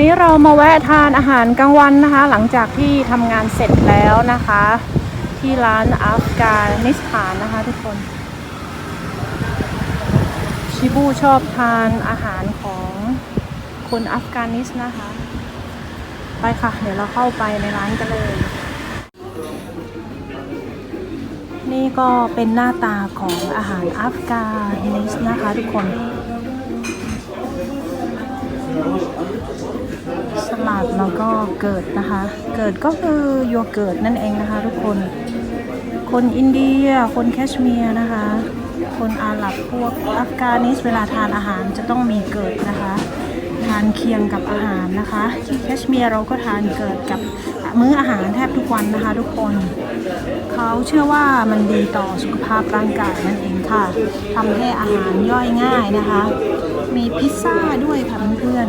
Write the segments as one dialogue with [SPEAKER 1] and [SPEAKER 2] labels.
[SPEAKER 1] นี้เรามาแวะทานอาหารกลางวันนะคะ หลังจากที่ทำงานเสร็จแล้วนะคะ ที่ร้านอัฟกานิสถานนะคะทุกคน ชิบูชอบทานอาหารของคนอัฟกานิสนะคะ ไปค่ะ เดี๋ยวเราเข้าไปในร้านกันเลย นี่ก็เป็นหน้าตาของอาหารอัฟกานิสนะคะทุกคน สลัดแล้วก็เกิดนะคะ เกิดก็คือโยเกิร์ตนั่นเองนะคะทุกคน คนอินเดีย คนแคชเมียร์นะคะ คนอาหรับพวกอัฟกานิสเวลาทานอาหารจะต้องมีเกิดนะคะ ทานเคียงกับอาหารนะคะ ที่แคชเมียร์เราก็ทานเกิดกับมื้ออาหารแทบทุกวันนะคะ ทุกคน เขาเชื่อว่ามันดีต่อสุขภาพร่างกายนั่นเองค่ะทำให้อาหารย่อยง่ายนะคะ มีพิซซ่าด้วยค่ะเพื่อน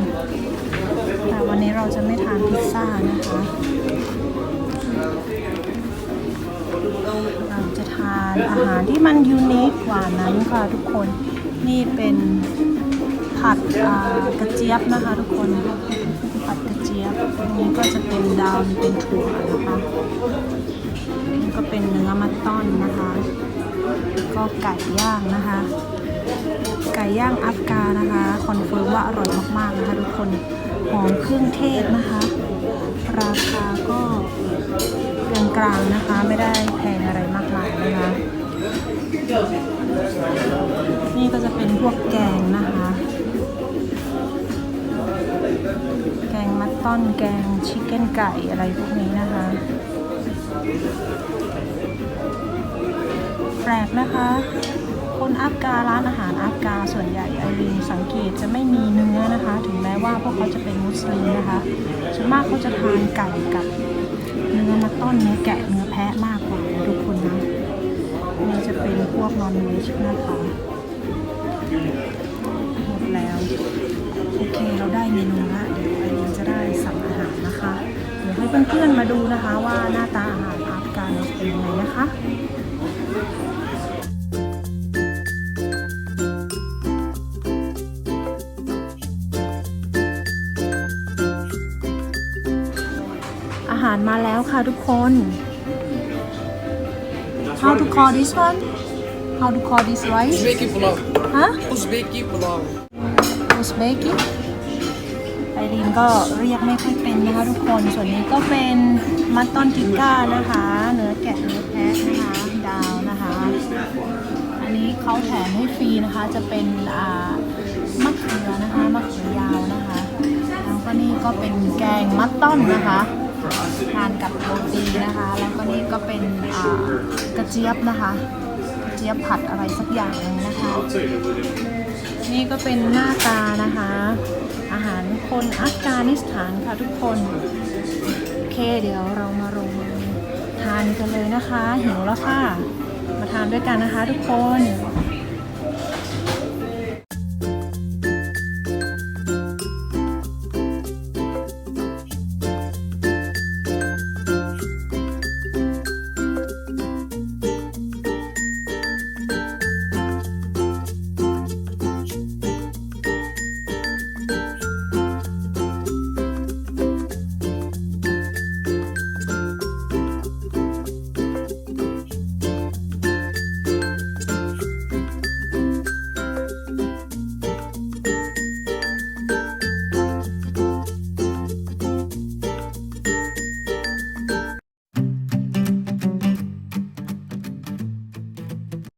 [SPEAKER 1] ๆแต่วันนี้เราจะไม่ทานพิซซ่านะคะเราจะทานอาหารที่มันยูนิคกว่านั้นค่ะทุกคนนี่เป็นผัดกระเจี๊ยบนะคะทุกคนผัดกระเจี๊ยบตรงนี้ก็จะเป็นดาวเป็นถั่วนะคะนี่ก็เป็นเนื้อมัตตอนนะคะ ก็ไก่ย่างนะคะ ไก่ย่างอัฟกานะคะคอนเฟิร์มว่าอร่อยมากๆนะคะทุกคนหอมเครื่องเทศนะคะ ราคาก็กลางๆนะคะไม่ได้แพงอะไรมากมายนะคะ นี่ก็จะเป็นพวกแกงนะคะ แกงมัตต้อนแกงชิคเก้นไก่อะไรพวกนี้นะคะ แปลกนะคะ คนอัฟการ้านอาหารอัฟกาส่วนใหญ่ไอรีนสังเกตจะไม่มีเนื้อนะคะ ถึงแม้ว่าพวกเขาจะเป็นมุสลิมนะคะส่วนมากเขาจะทานไก่กับเนื้อมัตต้นเนื้อแกะเนื้อแพะมากกว่าทุกคนนะนี่จะเป็นพวกนอนเวจนะคะหมดแล้วโอเคเราได้เมนูละเดี๋ยวไอรีนจะได้สั่งอาหารนะคะ เดี๋ยวให้เพื่อนๆมาดูนะคะว่าหน้าตา เป็นยังไงนะคะอาหารมาแล้วค่ะทุกคน How to call this one How to call this rice
[SPEAKER 2] Uzbeki pulav.
[SPEAKER 1] ฮะ
[SPEAKER 2] Uzbeki pulav.
[SPEAKER 1] อุสเบกิ ไอรีนก็เรียกไม่ค่อยเป็นนะคะทุกคน ส่วนนี้ก็เป็นมัตตอนติก้านะคะ เนื้อแกะเนื้อแพะนะคะดาวนะคะ อันนี้เขาแถมให้ฟรีนะคะ จะเป็นอ่ามะเขือนะคะมะเขือยาวนะคะ แล้วก็นี่ก็เป็นแกงมัตต้อนนะคะทานกับโรตีนะคะ แล้วก็นี่ก็เป็นกระเจี๊ยบนะคะ กระเจี๊ยบผัดอะไรสักอย่างนึงนะคะ นี่ก็เป็นหน้าตานะคะ อาหารคนอัฟกานิสถานค่ะทุกคน โอเคเดี๋ยวเรามาลงมือทานกันเลยนะคะ หิวแล้วค่ะ มาทานด้วยกันนะคะทุกคน